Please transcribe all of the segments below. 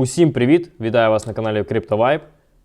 Усім привіт! Вітаю вас на каналі CryptoVibe.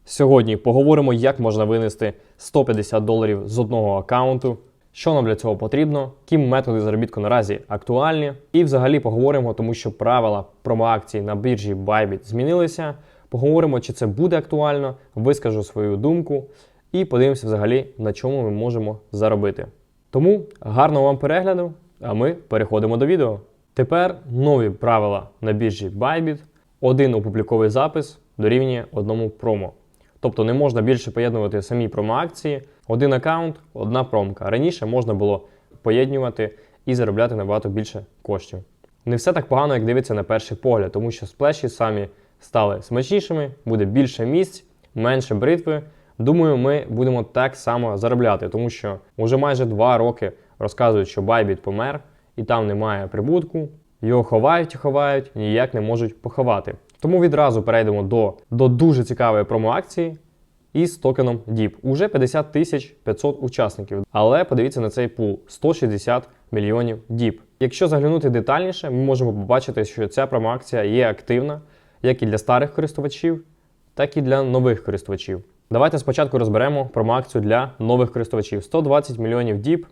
Сьогодні поговоримо, як можна винести 150 доларів з одного аккаунту, що нам для цього потрібно, які методи заробітку наразі актуальні. І взагалі поговоримо, тому що правила промоакцій на біржі Bybit змінилися. Поговоримо, чи це буде актуально, вискажу свою думку і подивимося взагалі, на чому ми можемо заробити. Тому гарного вам перегляду, а ми переходимо до відео. Тепер нові правила на біржі Bybit. Один опубліковий запис дорівнює одному промо. Тобто не можна більше поєднувати самі промо-акції. Один аккаунт, одна промка. Раніше можна було поєднувати і заробляти набагато більше коштів. Не все так погано, як дивиться на перший погляд, тому що сплеші самі стали смачнішими, буде більше місць, менше бритви. Думаю, ми будемо так само заробляти, тому що вже майже два роки розказують, що Bybit помер і там немає прибутку. Його ховають і ховають, ніяк не можуть поховати. Тому відразу перейдемо до, до дуже цікавої промоакції із токеном DIP. Уже 50 тисяч 500 учасників. Але подивіться на цей пул 160 мільйонів DIP. Якщо заглянути детальніше, ми можемо побачити, що ця промоакція є активна як і для старих користувачів, так і для нових користувачів. Давайте спочатку розберемо промоакцію для нових користувачів. 120 мільйонів DIP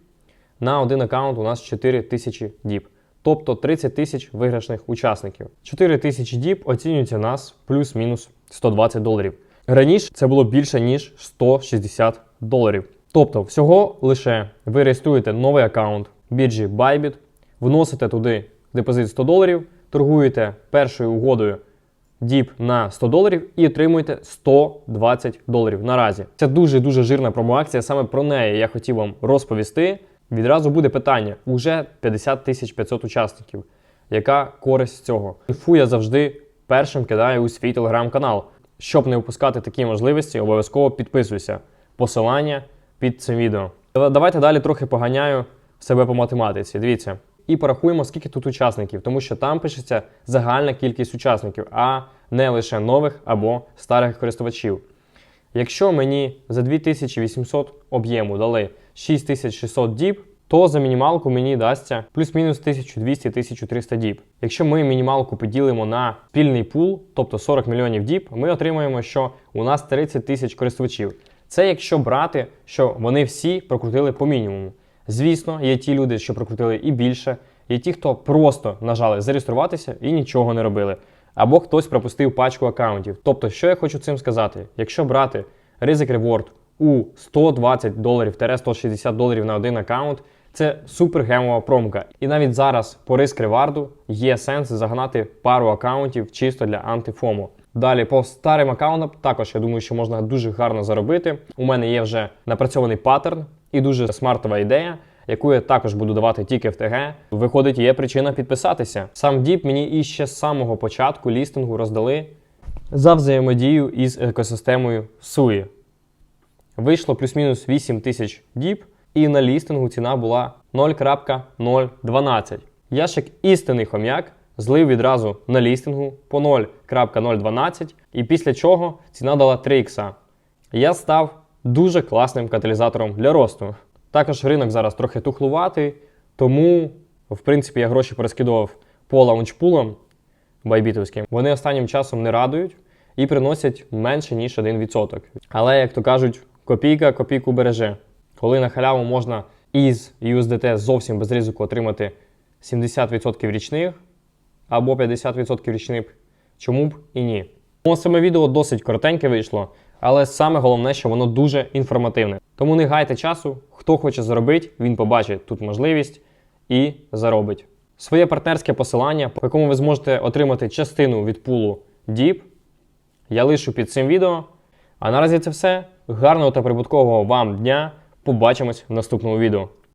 на один аккаунт у нас 4 тисячі DIP. Тобто 30 тисяч виграшних учасників. 4 тисячі діб оцінюється нас плюс-мінус 120 доларів. Раніше це було більше ніж 160 доларів. Тобто, всього лише ви реєструєте новий аккаунт біржі Bybit, вносите туди депозит 100 доларів, торгуєте першою угодою діп на 100 доларів і отримуєте 120 доларів наразі. Це дуже дуже жирна промоакція. Саме про неї я хотів вам розповісти. Відразу буде питання: уже 50 тисяч 500 учасників. Яка користь з цього? Інфу я завжди першим кидаю у свій телеграм-канал. Щоб не впускати такі можливості, обов'язково підписуйся. Посилання під цим відео. Давайте далі трохи поганяю себе по математиці. Дивіться. І порахуємо, скільки тут учасників, тому що там пишеться загальна кількість учасників, а не лише нових або старих користувачів. Якщо мені за 2800 об'єму дали 6600 діб, то за мінімалку мені дасться плюс-мінус 1200-1300 діб. Якщо ми мінімалку поділимо на спільний пул, тобто 40 мільйонів діб, ми отримаємо, що у нас 30 тисяч користувачів. Це якщо брати, що вони всі прокрутили по мінімуму. Звісно, є ті люди, що прокрутили і більше, є ті, хто просто нажали зареєструватися і нічого не робили. Або хтось пропустив пачку аккаунтів. Тобто, що я хочу цим сказати? Якщо брати ризик реворд у 120 доларів 160 доларів на один аккаунт, це супер гемова промка. І навіть зараз по риск реварду є сенс загнати пару аккаунтів чисто для антифому. Далі по старим аккаунтам також я думаю, що можна дуже гарно заробити. У мене є вже напрацьований паттерн і дуже смартова ідея, яку я також буду давати тільки в ТГ. Виходить, є причина підписатися. Сам Діп мені іще з самого початку лістингу роздали за взаємодію із екосистемою SUI. Вийшло плюс-мінус 8 тисяч діб, і на лістингу ціна була 0.012. Я ж як істинний хом'як злив відразу на лістингу по 0.012, і після чого ціна дала 3 ікса. Я став дуже класним каталізатором для росту. Також ринок зараз трохи тухлуватий, тому, в принципі, я гроші перескидував по лаунчпулам байбітовським. Вони останнім часом не радують і приносять менше, ніж 1%. Але, як то кажуть, копійка копійку береже. Коли на халяву можна із USDT зовсім без ризику отримати 70% річних або 50% річних, чому б і ні. Ну, саме відео досить коротеньке вийшло, але саме головне, що воно дуже інформативне. Тому не гайте часу, хто хоче заробити, він побачить тут можливість і заробить. Своє партнерське посилання, по якому ви зможете отримати частину від пулу DIP, я лишу під цим відео. А наразі це все. Гарного та прибуткового вам дня! Побачимось в наступному відео.